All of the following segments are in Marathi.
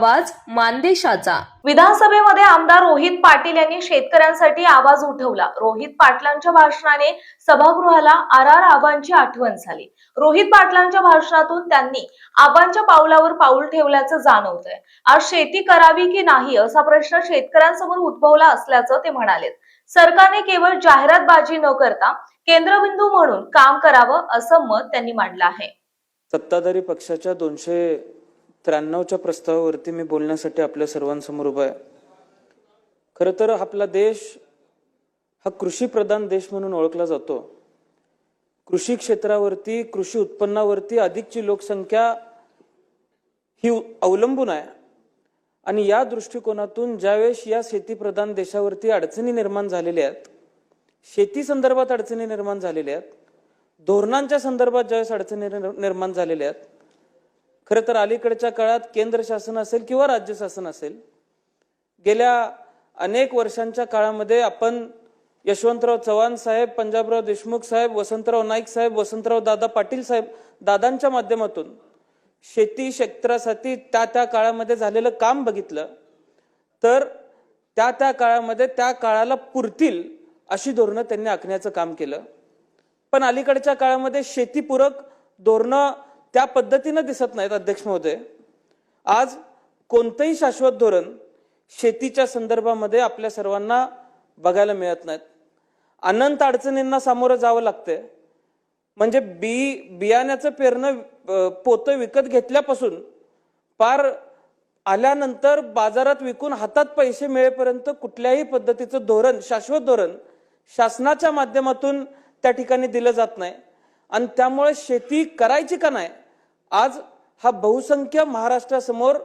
आवाज मानदेशाचा. विधानसभेमध्ये आमदार रोहित पाटील यांनी शेतकऱ्यांसाठी आवाज उठवला. रोहित पाटलांच्या भाषणाने सभागृहाला आर आर आबांची आठवण झाली. रोहित पाटलांच्या भाषणातून त्यांनी आबांच्या पावलावर पाऊल ठेवल्याचं जाणवतंय. आज शेती करावी की नाही असा प्रश्न शेतकऱ्यांसमोर उद्भवला असल्याचं ते म्हणाले. सरकारने केवळ जाहिरातबाजी न करता केंद्रबिंदू म्हणून काम करावं असं मत त्यांनी मांडलं आहे. सत्ताधारी पक्षाच्या दोनशे त्र्याण्णवच्या प्रस्तावावरती मी बोलण्यासाठी आपल्या सर्वांसमोर उभा आहे. खरं तर आपला देश हा कृषीप्रधान देश म्हणून ओळखला जातो. कृषी क्षेत्रावरती कृषी उत्पन्नावरती अधिकची लोकसंख्या ही अवलंबून आहे. आणि या दृष्टिकोनातून ज्यावेळेस या शेतीप्रधान देशावरती अडचणी निर्माण झालेल्या आहेत शेती संदर्भात अडचणी निर्माण झालेल्या आहेत धोरणांच्या संदर्भात ज्यावेळेस अडचणी निर्माण झालेल्या आहेत खरं तर अलीकडच्या काळात केंद्र शासन असेल किंवा राज्य शासन असेल गेल्या अनेक वर्षांच्या काळामध्ये आपण यशवंतराव चव्हाण साहेब पंजाबराव देशमुख साहेब वसंतराव नाईक साहेब वसंतराव दादा पाटील साहेब दादांच्या माध्यमातून शेती क्षेत्रासाठी त्या त्या काळामध्ये झालेलं काम बघितलं तर त्या त्या काळामध्ये त्या काळाला पुरतील अशी धोरणं त्यांनी आखण्याचं काम केलं. पण अलीकडच्या काळामध्ये शेतीपूरक धोरणं त्या पद्धतीनं दिसत नाहीत अध्यक्ष महोदय. आज कोणतंही शाश्वत धोरण शेतीच्या संदर्भामध्ये आपल्या सर्वांना बघायला मिळत नाहीत. अनंत अडचणींना सामोरं जावं लागतंय. म्हणजे बी बियाण्याचं पेरणं पोतं विकत घेतल्यापासून पार आल्यानंतर बाजारात विकून हातात पैसे मिळेपर्यंत कुठल्याही पद्धतीचं धोरण शाश्वत धोरण शासनाच्या माध्यमातून त्या ठिकाणी दिलं जात नाही. आणि त्यामुळे शेती करायची का नाही? आज हा बहुसंख्य महाराष्ट्रासमोर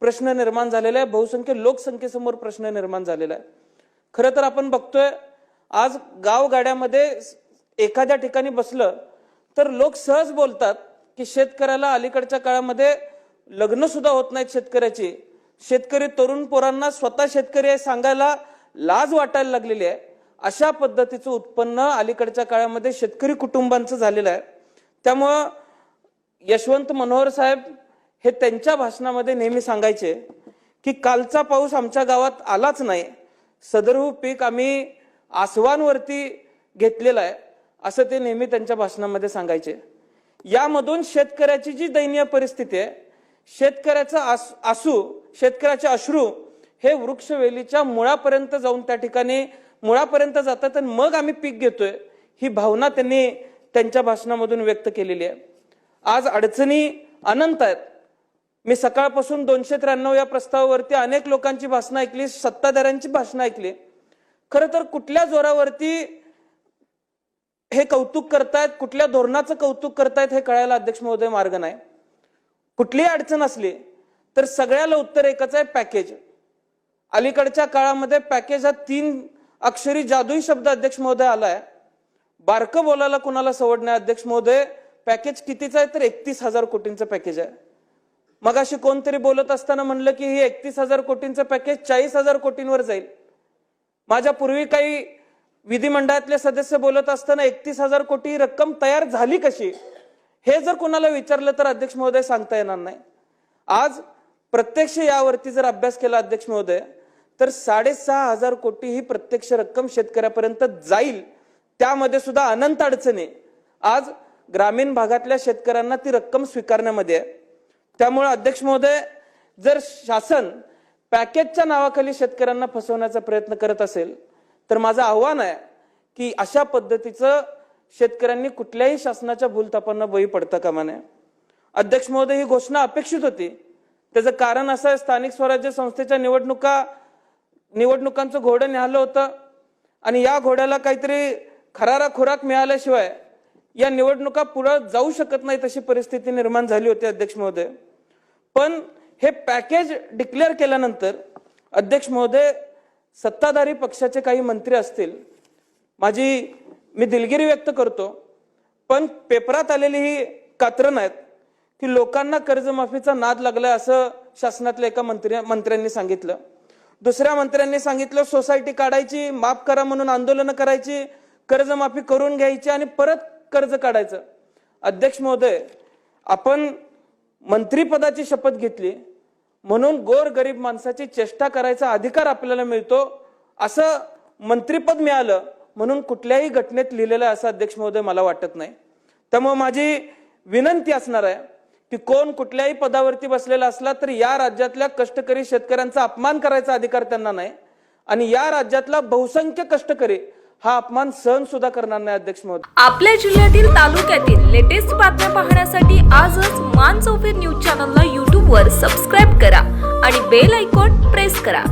प्रश्न निर्माण झालेला आहे. बहुसंख्य लोकसंख्येसमोर प्रश्न निर्माण झालेला आहे. खरं तर आपण बघतोय आज गावगाड्यामध्ये एखाद्या ठिकाणी बसलं तर लोक सहज बोलतात की शेतकऱ्याला अलीकडच्या काळामध्ये लग्न सुद्धा होत नाहीत शेतकऱ्याची. शेतकरी तरुण पोरांना स्वतः शेतकरी आहे सांगायला लाज वाटायला लागलेली आहे. अशा पद्धतीचं उत्पन्न अलीकडच्या काळामध्ये शेतकरी कुटुंबांचं झालेलं आहे. त्यामुळं यशवंत मनोहर साहेब हे त्यांच्या भाषणामध्ये नेहमी सांगायचे की कालचा पाऊस आमच्या गावात आलाच नाही. सदरहू पीक आम्ही आसवांवरती घेतलेलं आहे असं ते नेहमी त्यांच्या भाषणामध्ये सांगायचे. यामधून शेतकऱ्याची जी दयनीय परिस्थिती आहे शेतकऱ्याचं आस आसू शेतकऱ्याचे अश्रू हे वृक्षवेलीच्या मुळापर्यंत जाऊन त्या ठिकाणी मुळापर्यंत जातात आणि मग आम्ही पीक घेतोय ही भावना त्यांनी त्यांच्या भाषणामधून व्यक्त केलेली आहे. आज अडचणी अनंत आहेत. मी सकाळपासून दोनशे त्र्याण्णव या प्रस्तावावरती अनेक लोकांची भाषणं ऐकली सत्ताधाऱ्यांची भाषणं ऐकली. खरं तर कुठल्या जोरावरती हे कौतुक करतायत कुठल्या धोरणाचं कौतुक करतायत हे कळायला अध्यक्ष महोदय मार्ग नाही. कुठलीही अडचण असली तर सगळ्याला उत्तर एकच आहे पॅकेज. अलीकडच्या काळामध्ये पॅकेज हा तीन अक्षरी जादुई शब्द अध्यक्ष महोदय आलाय. बारकं बोलायला कुणाला सवड नाही अध्यक्ष महोदय. पॅकेज कितीचं आहे तर एकतीस हजार कोटींचं पॅकेज आहे. मग अशी कोणतरी बोलत असताना म्हणलं की ही एकतीस हजार कोटींचं पॅकेज चाळीस हजार कोटींवर जाईल. माझ्या पूर्वी काही विधिमंडळातले सदस्य बोलत असताना एकतीस हजार कोटी रक्कम तयार झाली कशी? हे जर कोणाला विचारलं तर अध्यक्ष महोदय सांगता येणार नाही. आज प्रत्यक्ष यावरती जर अभ्यास केला अध्यक्ष महोदय तर साडेसहा हजार कोटी ही प्रत्यक्ष रक्कम शेतकऱ्यापर्यंत जाईल. त्यामध्ये सुद्धा अनंत अडचणी. आज ग्रामीण भागातल्या शेतकऱ्यांना ती रक्कम स्वीकारण्यामध्ये आहे. त्यामुळे अध्यक्ष महोदय जर शासन पॅकेजच्या नावाखाली शेतकऱ्यांना फसवण्याचा प्रयत्न करत असेल तर माझं आव्हान आहे की अशा पद्धतीचं शेतकऱ्यांनी कुठल्याही शासनाच्या भूलतापांना बळी पडता कामा नये. अध्यक्ष महोदय ही घोषणा अपेक्षित होती. त्याचं कारण असं आहे स्थानिक स्वराज्य संस्थेच्या निवडणुका निवडणुकांचं घोडं निघालं होतं. आणि या घोड्याला काहीतरी खरारा खुराक मिळाल्याशिवाय या निवडणुका पुढं जाऊ शकत नाही तशी परिस्थिती निर्माण झाली होती अध्यक्ष महोदय. पण हे पॅकेज डिक्लेअर केल्यानंतर अध्यक्ष महोदय सत्ताधारी पक्षाचे काही मंत्री असतील. माझी मी दिलगिरी व्यक्त करतो. पण पेपरात आलेली ही कात्रण आहेत की लोकांना कर्जमाफीचा नाद लागलाय असं शासनातल्या एका मंत्री मंत्र्यांनी सांगितलं. दुसऱ्या मंत्र्यांनी सांगितलं सोसायटी काढायची माफ करा म्हणून आंदोलनं करायची कर्जमाफी करून घ्यायची आणि परत कर्ज काढायचं. अध्यक्ष महोदय आपण मंत्रीपदाची शपथ घेतली म्हणून गोर गरीब माणसाची चेष्टा करायचा अधिकार आपल्याला मिळतो असं मंत्रीपद मिळालं म्हणून कुठल्याही घटनेत लिहिलेलं आहे असं अध्यक्ष महोदय मला वाटत नाही. त्यामुळे माझी विनंती असणार आहे की कोण कुठल्याही पदावरती बसलेला असला तर या राज्यातल्या कष्टकरी शेतकऱ्यांचा अपमान करायचा अधिकार त्यांना नाही. आणि या राज्यातला बहुसंख्य कष्टकरी हा अपमान सहन सुद्धा करणार नाही अध्यक्ष महोदय. आपल्या जिल्ह्यातील तालुक्यातील लेटेस्ट बातम्या पाहण्यासाठी आजच मान चौफेर न्यूज चॅनलला यूट्यूबवर सबस्क्राईब करा आणि बेल आयकॉन प्रेस करा.